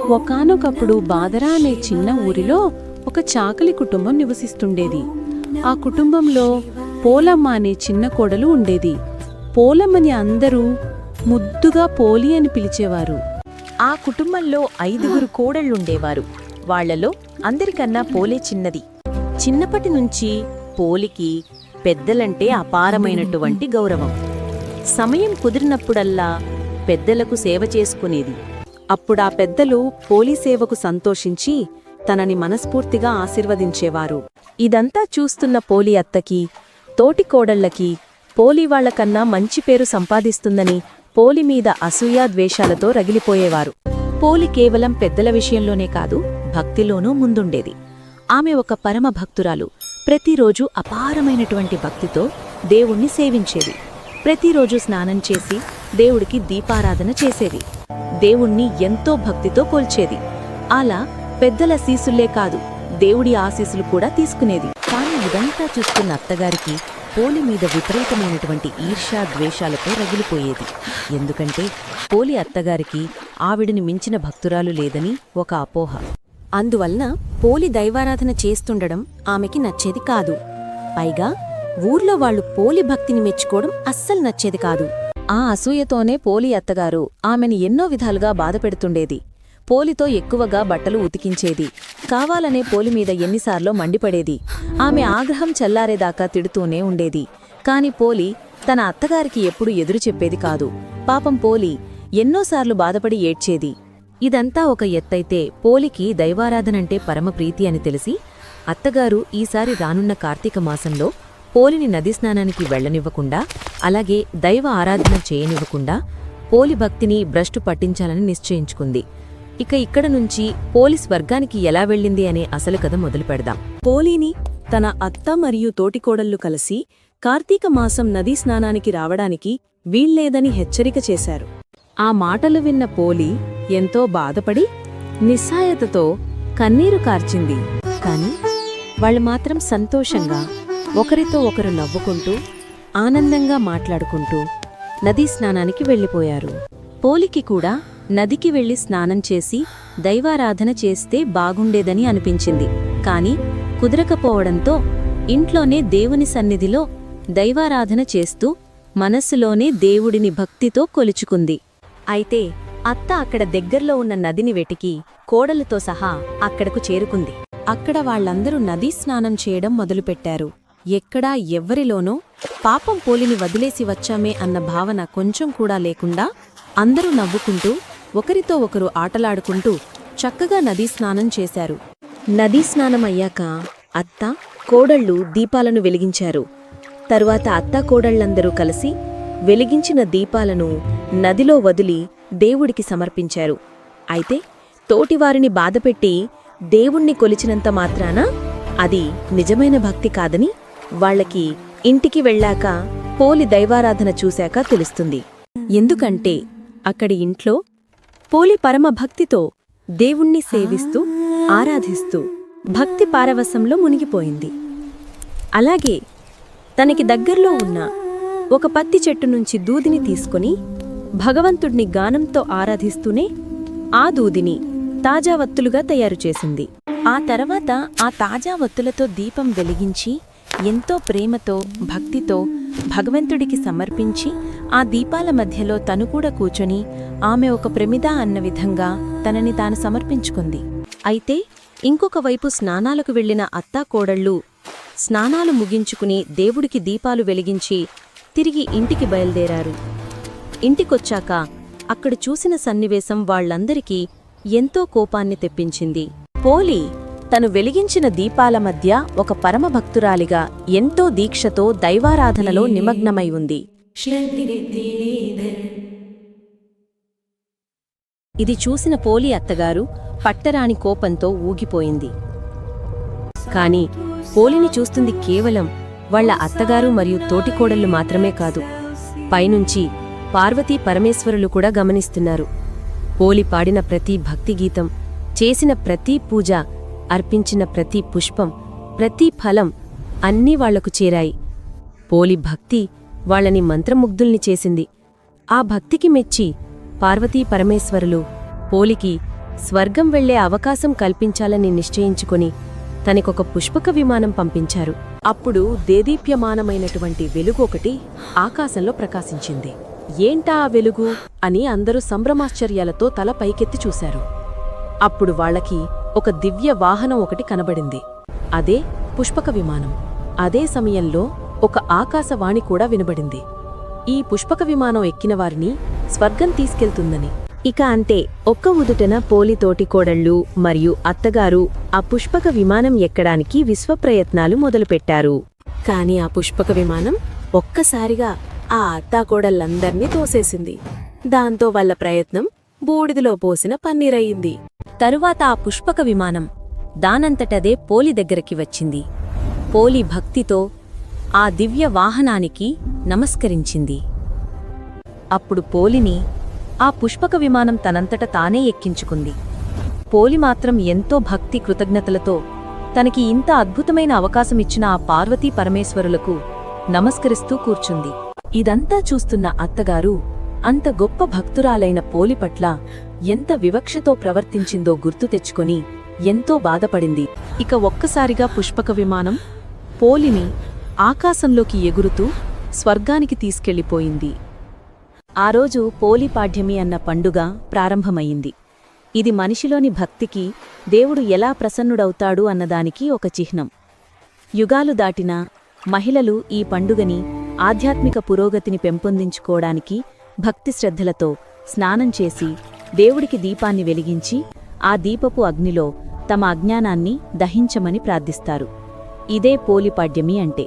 ఒకానొకప్పుడు బాదరా అనే చిన్న ఊరిలో ఒక చాకలి కుటుంబం నివసిస్తుండేది. ఆ కుటుంబంలో పోలమ్మ అనే చిన్న కోడలు ఉండేది. పోలమ్మని అందరూ ముద్దుగా పోలి అని పిలిచేవారు. ఆ కుటుంబంలో ఐదుగురు కోడళ్ళుండేవారు వాళ్ళలో అందరికన్నా పోలే చిన్నది. చిన్నప్పటి నుంచి పోలికి పెద్దలంటే అపారమైనటువంటి గౌరవం. సమయం కుదిరినప్పుడల్లా పెద్దలకు సేవ చేసుకునేది. అప్పుడా పెద్దలు పోలీసేవకు సంతోషించి తనని మనస్ఫూర్తిగా ఆశీర్వదించేవారు. ఇదంతా చూస్తున్న పోలి అత్తకి తోటి కోడళ్ళకి పోలి మంచి పేరు సంపాదిస్తుందని పోలి మీద అసూయా ద్వేషాలతో రగిలిపోయేవారు. పోలి కేవలం పెద్దల విషయంలోనే కాదు భక్తిలోనూ ముందుండేది. ఆమె ఒక పరమ భక్తురాలు. ప్రతిరోజు అపారమైనటువంటి భక్తితో దేవుణ్ణి సేవించేది. ప్రతిరోజు స్నానం చేసి దేవుడికి దీపారాధన చేసేది. దేవుణ్ణి ఎంతో భక్తితో కోల్చేది. అలా పెద్దల సీసులే కాదు దేవుడి ఆశీసులు కూడా తీసుకునేది. కానీ ఇదంతా చూస్తున్న అత్తగారికి పోలి మీద విపరీతమైనటువంటి ఈర్ష్యా ద్వేషాలతో రగిలిపోయేది. ఎందుకంటే పోలి అత్తగారికి ఆవిడని మించిన భక్తురాలు లేదని ఒక అపోహ. అందువలన పోలి దైవారాధన చేస్తుండడం ఆమెకి నచ్చేది కాదు. పైగా ఊర్లో వాళ్ళు పోలి భక్తిని మెచ్చుకోవడం అస్సలు నచ్చేది కాదు. ఆ అసూయతోనే పోలి అత్తగారు ఆమెని ఎన్నో విధాలుగా బాధపెడుతుండేది. పోలితో ఎక్కువగా బట్టలు ఉతికించేది. కావాలనే పోలి మీద ఎన్నిసార్లో మండిపడేది. ఆమె ఆగ్రహం చల్లారేదాకా తిడుతూనే ఉండేది. కాని పోలి తన అత్తగారికి ఎప్పుడు ఎదురు చెప్పేది కాదు. పాపం పోలి ఎన్నోసార్లు బాధపడి ఏడ్చేది. ఇదంతా ఒక ఎత్తైతే పోలికి దైవారాధనంటే పరమప్రీతి అని తెలిసి అత్తగారు ఈసారి రానున్న కార్తీక మాసంలో పోలిని నది స్నానానికి వెళ్ళనివ్వకుండా అలాగే దైవ ఆరాధన చేయనివ్వకుండా పోలి భక్తిని భ్రష్టు పట్టించాలని నిశ్చయించుకుంది. ఇక ఇక్కడ నుంచి పోలి స్వర్గానికి ఎలా వెళ్ళింది అనే అసలు కథ మొదలు పెడదాం. పోలీని తన అత్త మరియు తోటికోడళ్ళు కలిసి కార్తీక మాసం నదీ స్నానానికి రావడానికి వీల్లేదని హెచ్చరిక చేశారు. ఆ మాటలు విన్న పోలి ఎంతో బాధపడి నిస్సాయతతో కన్నీరు కార్చింది. కాని వాళ్ళు మాత్రం సంతోషంగా ఒకరితో ఒకరు నవ్వుకుంటూ ఆనందంగా మాట్లాడుకుంటూ నదీ స్నానానికి వెళ్ళిపోయారు. పోలికి కూడా నదికి వెళ్ళి స్నానం చేసి దైవారాధన చేస్తే బాగుండేదని అనిపించింది. కాని కుదరకపోవడంతో ఇంట్లోనే దేవుని సన్నిధిలో దైవారాధన చేస్తూ మనస్సులోనే దేవుడిని భక్తితో కొలుచుకుంది. అయితే అత్త అక్కడ దగ్గర్లో ఉన్న నదిని వెటికి కోడలతో సహా అక్కడకు చేరుకుంది. అక్కడ వాళ్ళందరూ నదీ స్నానం చేయడం మొదలుపెట్టారు. ఎక్కడా ఎవ్వరిలోనూ పాపం పోలిని వదిలేసి వచ్చామే అన్న భావన కొంచెం కూడా లేకుండా అందరూ నవ్వుకుంటూ ఒకరితో ఒకరు ఆటలాడుకుంటూ చక్కగా నదీ స్నానం చేశారు. నదీ స్నానం అయ్యాక అత్త కోడళ్ళు దీపాలను వెలిగించారు. తరువాత అత్త కోడళ్ళందరూ కలిసి వెలిగించిన దీపాలను నదిలో వదిలి దేవుడికి సమర్పించారు. అయితే తోటివారిని బాధపెట్టి దేవుణ్ణి కొలిచినంత మాత్రాన అది నిజమైన భక్తి కాదని వాళ్ళకి ఇంటికి వెళ్ళాక పోలి దైవారాధన చూశాక తెలుస్తుంది. ఎందుకంటే అక్కడి ఇంట్లో పోలి పరమ భక్తితో దేవుణ్ణి సేవిస్తూ ఆరాధిస్తూ భక్తి పారవశంలో మునిగిపోయింది. అలాగే తనకి దగ్గర్లో ఉన్న ఒక పత్తి చెట్టు నుంచి దూదిని తీసుకుని భగవంతుణ్ణి గానంతో ఆరాధిస్తూనే ఆ దూదిని తాజా వత్తులుగా తయారు చేసింది. ఆ తర్వాత ఆ తాజా వత్తులతో దీపం వెలిగించి ఎంతో ప్రేమతో భక్తితో భగవంతుడికి సమర్పించి ఆ దీపాల మధ్యలో తను కూడా కూర్చొని ఆమె ఒక ప్రమిద అన్న విధంగా తనని తాను సమర్పించుకుంది. అయితే ఇంకొక వైపు స్నానాలకు వెళ్ళిన అత్తా కోడళ్ళు స్నానాలు ముగించుకుని దేవుడికి దీపాలు వెలిగించి తిరిగి ఇంటికి బయలుదేరారు. ఇంటికొచ్చాక అక్కడ చూసిన సన్నివేశం వాళ్ళందరికీ ఎంతో కోపాన్ని తెప్పించింది. పోలి! తను వెలిగించిన దీపాల మధ్య ఒక పరమభక్తురాలిగా ఎంతో దీక్షతో దైవారాధనలో నిమగ్నమై ఉంది. ఇది చూసిన పోలి అత్తగారు పట్టరాని కోపంతో ఊగిపోయింది. కాని పోలిని చూస్తుంది కేవలం వాళ్ళ అత్తగారు మరియు తోటికోడళ్ళు మాత్రమే కాదు పైనుంచి పార్వతీ పరమేశ్వరులు కూడా గమనిస్తున్నారు. పోలి పాడిన ప్రతి భక్తి గీతం చేసిన ప్రతి పూజ అర్పించిన ప్రతి పుష్పం ప్రతి ఫలం అన్నీ వాళ్ళకు చేరాయి. పోలి భక్తి వాళ్ళని మంత్రముగ్ధుల్ని చేసింది. ఆ భక్తికి మెచ్చి పార్వతీ పరమేశ్వరులు పోలికి స్వర్గం వెళ్ళే అవకాశం కల్పించాలని నిశ్చయించుకొని తనకొక పుష్పక విమానం పంపించారు. అప్పుడు దేదీప్యమానమైనటువంటి వెలుగు ఒకటి ఆకాశంలో ప్రకాశించింది. ఏంటా ఆ వెలుగు? అని అందరూ సంభ్రమాశ్చర్యాలతో తల పైకెత్తి చూశారు. అప్పుడు వాళ్ళకి ఒక దివ్య వాహనం ఒకటి కనబడింది. అదే పుష్పక విమానం. అదే సమయంలో ఒక ఆకాశవాణి కూడా వినబడింది. ఈ పుష్పక విమానం ఎక్కిన వారిని స్వర్గం తీసుకెళ్తుందని. ఇక అంతే ఒక్క ఉదుటన పోలితోటి కోడళ్ళు మరియు అత్తగారు ఆ పుష్పక విమానం ఎక్కడానికి విశ్వప్రయత్నాలు మొదలుపెట్టారు. కాని ఆ పుష్పక విమానం ఒక్కసారిగా ఆ అత్తాకోడళ్ళందర్నీ తోసేసింది. దాంతో వాళ్ళ ప్రయత్నం బూడిదలో పోసిన పన్నీరయింది. తరువాత ఆ పుష్పక విమానం దానంతటదే పోలి దగ్గరికి వచ్చింది. పోలి భక్తితో ఆ దివ్య వాహనానికి నమస్కరించింది. అప్పుడు పోలిని ఆ పుష్పక విమానం తనంతట తానే ఎక్కించుకుంది. పోలి మాత్రం ఎంతో భక్తి కృతజ్ఞతలతో తనకి ఇంత అద్భుతమైన అవకాశమిచ్చిన ఆ పార్వతీ పరమేశ్వరులకు నమస్కరిస్తూ కూర్చుంది. ఇదంతా చూస్తున్న అత్తగారు అంత గొప్ప భక్తురాలైన పోలి పట్ల ఎంత వివక్షతో ప్రవర్తించిందో గుర్తు తెచ్చుకొని ఎంతో బాధపడింది. ఇక ఒక్కసారిగా పుష్పక విమానం పోలిని ఆకాశంలోకి ఎగురుతూ స్వర్గానికి తీసుకెళ్ళిపోయింది ఆ రోజు పోలి పాఠ్యమి అన్న పండుగ ప్రారంభమయ్యింది ఇది మనిషిలోని భక్తికి దేవుడు ఎలా ప్రసన్నుడవుతాడు అన్నదానికి ఒక చిహ్నం. యుగాలు దాటినా మహిళలు ఈ పండుగని ఆధ్యాత్మిక పురోగతిని పెంపొందించుకోవడానికి భక్తి శ్రద్ధలతో స్నానం చేసి దేవుడికి దీపాన్ని వెలిగించి ఆ దీపపు అగ్నిలో తమ అజ్ఞానాన్ని దహించమని ప్రార్థిస్తారు. ఇదే పోలిపాడ్యమి అంటే.